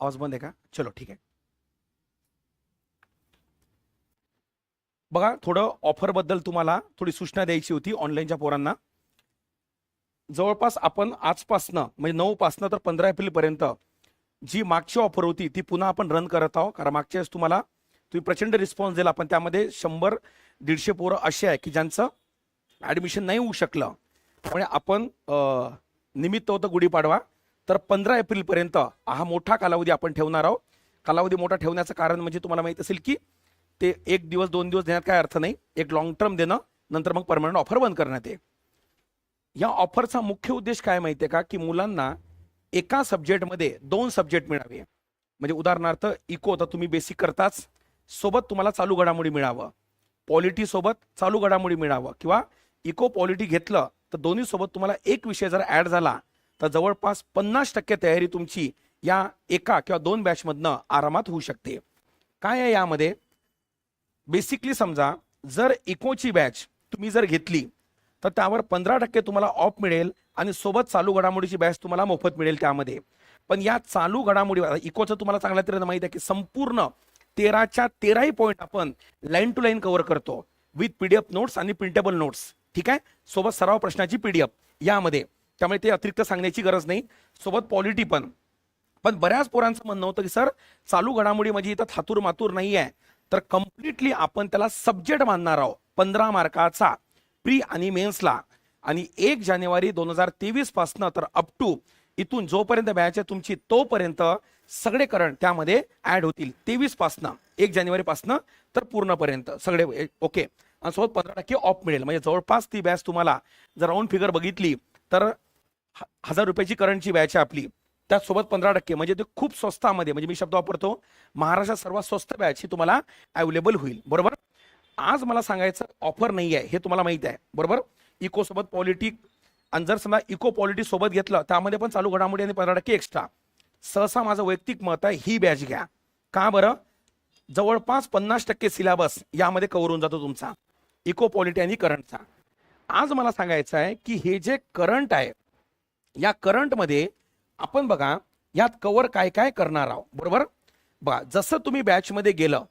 आवाज बंद आहे का चलो ठीक आहे बघा थोडं ऑफरबद्दल तुम्हाला थोडी सूचना द्यायची होती ऑनलाईनच्या पोरांना. जवळपास आपण आजपासनं म्हणजे नऊ पासनं तर पंधरा एप्रिल पर्यंत जी मागची ऑफर होती ती पुन्हा आपण रन करत आहोत. कारण मागच्या वेळेस तुम्हाला तुम्ही प्रचंड रिस्पॉन्स दिला पण त्यामध्ये शंभर दीडशे पोरं असे आहे की ज्यांचं ॲडमिशन नाही होऊ शकलं. त्यामुळे आपण निमित्त होतं गुढीपाडवा. तर पंधरा एप्रिलपर्यंत हा मोठा कालावधी आपण ठेवणार आहोत. कालावधी मोठा ठेवण्याचं कारण म्हणजे तुम्हाला माहीत असेल की ते एक दिवस दोन दिवस देण्यात काय अर्थ नाही. एक लॉंग टर्म देणं नंतर मग परमनंट ऑफर बंद करण्यात येईल. या ऑफरचा मुख्य उद्देश काय माहिती आहे का? की मुलांना एका सब्जेक्टमध्ये दोन सब्जेक्ट मिळावे. म्हणजे उदाहरणार्थ इको तर तुम्ही बेसिक करताच. सोबत तुम्हाला चालू घडामोडी मिळावं. पॉलिटी सोबत चालू घडामोडी मिळावं. किंवा इको पॉलिटी घेतलं तर दोन्ही सोबत तुम्हाला एक विषय जर ऍड झाला तर जवळपास पन्नास टक्के तयारी तुमची या एका किंवा दोन बॅचमधनं आरामात होऊ शकते. काय आहे यामध्ये? बेसिकली समजा जर इकोची बॅच तुम्ही जर घेतली तर त्यावर पंधरा टक्के तुम्हाला ऑफ मिळेल आणि सोबत चालू घडामोडीची बॅच तुम्हाला मोफत मिळेल त्यामध्ये. पण या चालू घडामोडी इकोचं तुम्हाला चांगल्या तऱ्हेनं माहिती आहे की संपूर्ण तेराच्या तेराही पॉईंट आपण लाईन टू लाईन कव्हर करतो. विथ पीडीएफ नोट्स आणि प्रिंटेबल नोट्स ठीक आहे? सोबत सराव प्रश्नाची पीडीएफ यामध्ये. त्यामुळे ते अतिरिक्त सांगण्याची गरज नाही. सोबत पॉलिटी पण. पण बऱ्याच पोरांचं म्हणणं होतं की सर चालू घडामोडी म्हणजे इथं थातूर मातूर नाही आहे. तर कम्प्लिटली आपण त्याला सब्जेक्ट मानणार आहोत. पंधरा मार्काचा प्री आणि मेन्सला आणि एक जानेवारी दोन हजार तेवीस पासनं तर अप टू इथून जोपर्यंत बॅच आहे तुमची तोपर्यंत सगळे करंट त्यामध्ये ऍड होतील. तेवीस पासनं एक जानेवारी पासनं तर पूर्णपर्यंत सगळे ओके आणि सोबत पंधरा टक्के ऑफ मिळेल. म्हणजे जवळपास ती बॅच तुम्हाला जर राऊंड फिगर बघितली तर हजार रुपयाची करंटची बॅच आहे आपली. त्याचसोबत पंधरा टक्के म्हणजे ते खूप स्वस्तामध्ये म्हणजे मी शब्द वापरतो महाराष्ट्रात सर्वात स्वस्त बॅच ही तुम्हाला अवेलेबल होईल. बरोबर? आज मला सांगायचं ऑफर नाही आहे हे तुम्हाला माहिती आहे. बरोबर? इकोसोबत पॉलिटिक आणि जर समजा इको पॉलिटिक सोबत घेतलं त्यामध्ये पण चालू घडामोडी आणि पंधरा टक्के एक्स्ट्रा सहसा माझं वैयक्तिक मत आहे ही बॅच घ्या. का बरं? जवळपास पन्नास टक्के सिलेबस यामध्ये कव्हर होऊन जातो तुमचा. इको पॉलिटी आणि करंटचा आज मला सांगायचं आहे की हे जे करंट आहे या करंटमध्ये आपण बघा यात कव्हर काय काय करणार आहोत. बरोबर? बघा जसं तुम्ही बॅचमध्ये गेलं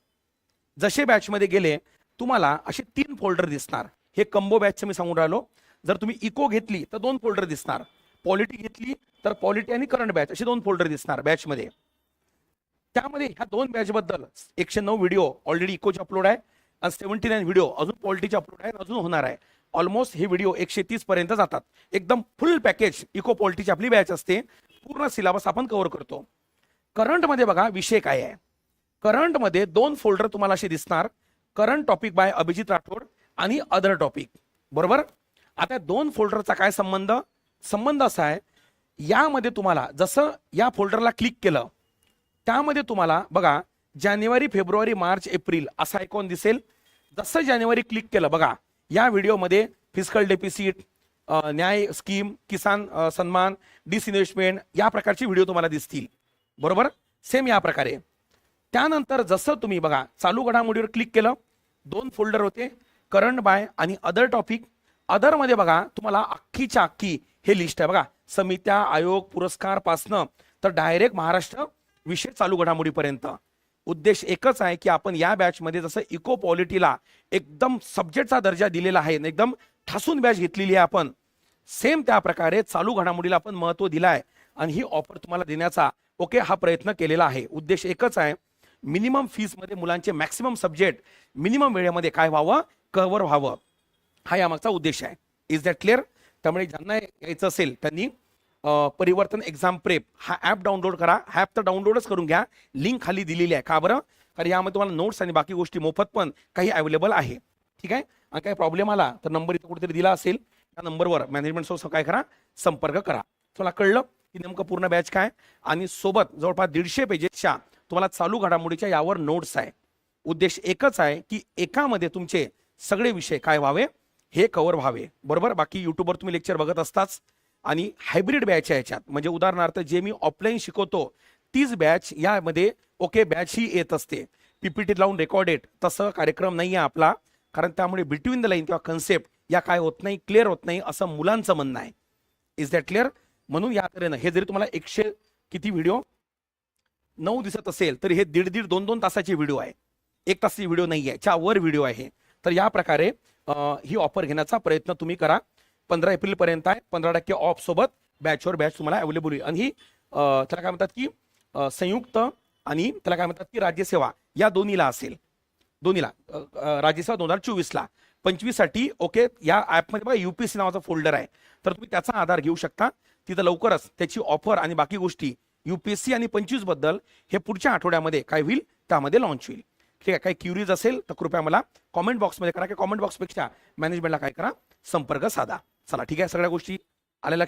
जसे बॅचमध्ये गेले तुम्हाला असे तीन फोल्डर दिसणार. हे कंबो बॅचचं मी सांगून राहिलो. जर तुम्ही इको घेतली तर दोन फोल्डर दिसणार. पॉलिटी घेतली तर पॉलिटी आणि करंट बॅच असे दोन फोल्डर दिसणार बॅचमध्ये त्यामध्ये ह्या दोन बॅच बद्दल एकशे नऊ व्हिडिओ ऑलरेडी इकोचे अपलोड आहे. आणि सेव्हन्टी नाईन व्हिडिओ अजून पॉलिटीचे अपलोड आहे अजून होणार आहे. ऑलमोस्ट हे व्हिडिओ एकशे तीस पर्यंत जातात. एकदम फुल पॅकेज इको पॉलिटीची आपली बॅच असते. पूर्ण सिलेबस आपण कव्हर करतो. करंटमध्ये बघा विषय काय आहे. करंटमध्ये दोन फोल्डर तुम्हाला असे दिसणार. Current topic by Abhijit Rathod आणि अदर टॉपिक. बरोबर? आता दोन फोल्डरचा काय संबंध? संबंध असा आहे यामध्ये तुम्हाला जसं या फोल्डरला क्लिक केलं त्यामध्ये तुम्हाला बघा जानेवारी फेब्रुवारी मार्च एप्रिल असा आयकॉन दिसेल. जसं जानेवारी क्लिक केलं बघा. या व्हिडिओमध्ये फिजिकल डेपिसिट न्याय स्कीम किसान सन्मान डिसइन्व्हेस्टमेंट या प्रकारचे व्हिडिओ तुम्हाला दिसतील. बरोबर? सेम या प्रकारे. त्यानंतर जसं तुम्ही बघा चालू घडामोडीवर क्लिक केलं दोन फोल्डर होते करंट बाय आणि अदर टॉपिक अदरमध्ये बघा तुम्हाला अख्खीच्या अख्खी हे लिस्ट आहे बघा. समित्या आयोग पुरस्कार पासनं तर डायरेक्ट महाराष्ट्र विषय चालू घडामोडीपर्यंत. उद्देश एकच आहे की आपण या बॅचमध्ये जसं इको पॉलिटीला एकदम सब्जेक्टचा दर्जा दिलेला आहे आणि एकदम ठासून बॅच घेतलेली आहे आपण सेम त्या प्रकारे चालू घडामोडीला आपण महत्त्व दिलं आहे. आणि ही ऑफर तुम्हाला देण्याचा ओके हा प्रयत्न केलेला आहे. उद्देश एकच आहे मिनिमम फीसमध्ये मुलांचे मॅक्सिमम सब्जेक्ट मिनिमम वेळेमध्ये काय व्हावं? कव्हर व्हावं. हा यामागचा उद्देश आहे. इज दॅट क्लिअर त्यामुळे ज्यांना यायचं असेल त्यांनी परिवर्तन एक्झाम प्रेप हा ॲप डाउनलोड करा. हा ॲप तर डाउनलोडच करून घ्या. लिंक खाली दिलेली आहे. का बरं? कारण यामध्ये तुम्हाला नोट्स आणि बाकी गोष्टी मोफत पण काही अवेलेबल आहे. ठीक आहे? आणि काही प्रॉब्लेम आला तर नंबर इथं कुठेतरी दिला असेल. त्या नंबरवर मॅनेजमेंट सोबत काय करा. संपर्क करा. तुम्हाला कळलं की नेमकं पूर्ण बॅच काय? आणि सोबत जवळपास दीडशे पेजेसच्या तुम्हाला चालू घडामोडीच्या यावर नोट्स आहे. उद्देश एकच आहे की एकामध्ये तुमचे सगळे विषय काय व्हावे? हे कव्हर व्हावे. बरोबर? बाकी युट्यूबवर तुम्ही लेक्चर बघत असताच आणि हायब्रिड बॅच आहे याच्यात. म्हणजे उदाहरणार्थ जे मी ऑफलाईन शिकवतो तीच बॅच यामध्ये ओके बॅच ही येत असते. पीपीटी लावून रेकॉर्डेड तसं कार्यक्रम नाही आहे आपला. कारण त्यामुळे बिटवीन द लाईन किंवा कन्सेप्ट या काय होत नाही क्लिअर होत नाही असं मुलांचं म्हणणं आहे. इज दॅट क्लिअर म्हणून या तऱ्हेनं हे जरी तुम्हाला एकशे किती व्हिडिओ नऊ दिसत असेल तर हे दीड दीड दोन दोन तासाचे व्हिडिओ आहे. एक तासाची व्हिडिओ नाही आहे च्या वर व्हिडिओ आहे. तर या प्रकारे ही ऑफर घेण्याचा प्रयत्न तुम्ही करा. पंधरा एप्रिल पर्यंत आहे. पंधरा टक्के ऑफ सोबत बॅचवर बॅच तुम्हाला अवेलेबल होईल. आणि ही त्याला काय म्हणतात की संयुक्त आणि त्याला काय म्हणतात की राज्यसेवा या दोन्हीला असेल. दोन्हीला राज्यसेवा दोन हजार चोवीसला. पंचवीससाठी ओके या ॲपमध्ये बघा युपीएससी नावाचा फोल्डर आहे. तर तुम्ही त्याचा आधार घेऊ शकता. तिथं लवकरच त्याची ऑफर आणि बाकी गोष्टी युपीएससी आणि पंचवीसबद्दल हे पुढच्या आठवड्यामध्ये काय होईल त्यामध्ये लॉन्च होईल. ठीक आहे काही क्युरीज असेल तर कृपया मला कॉमेंट बॉक्समध्ये करा की कॉमेंट बॉक्सपेक्षा मॅनेजमेंटला काय करा संपर्क साधा. चला ठीक आहे सगळ्या गोष्टी आल्या लक्षात.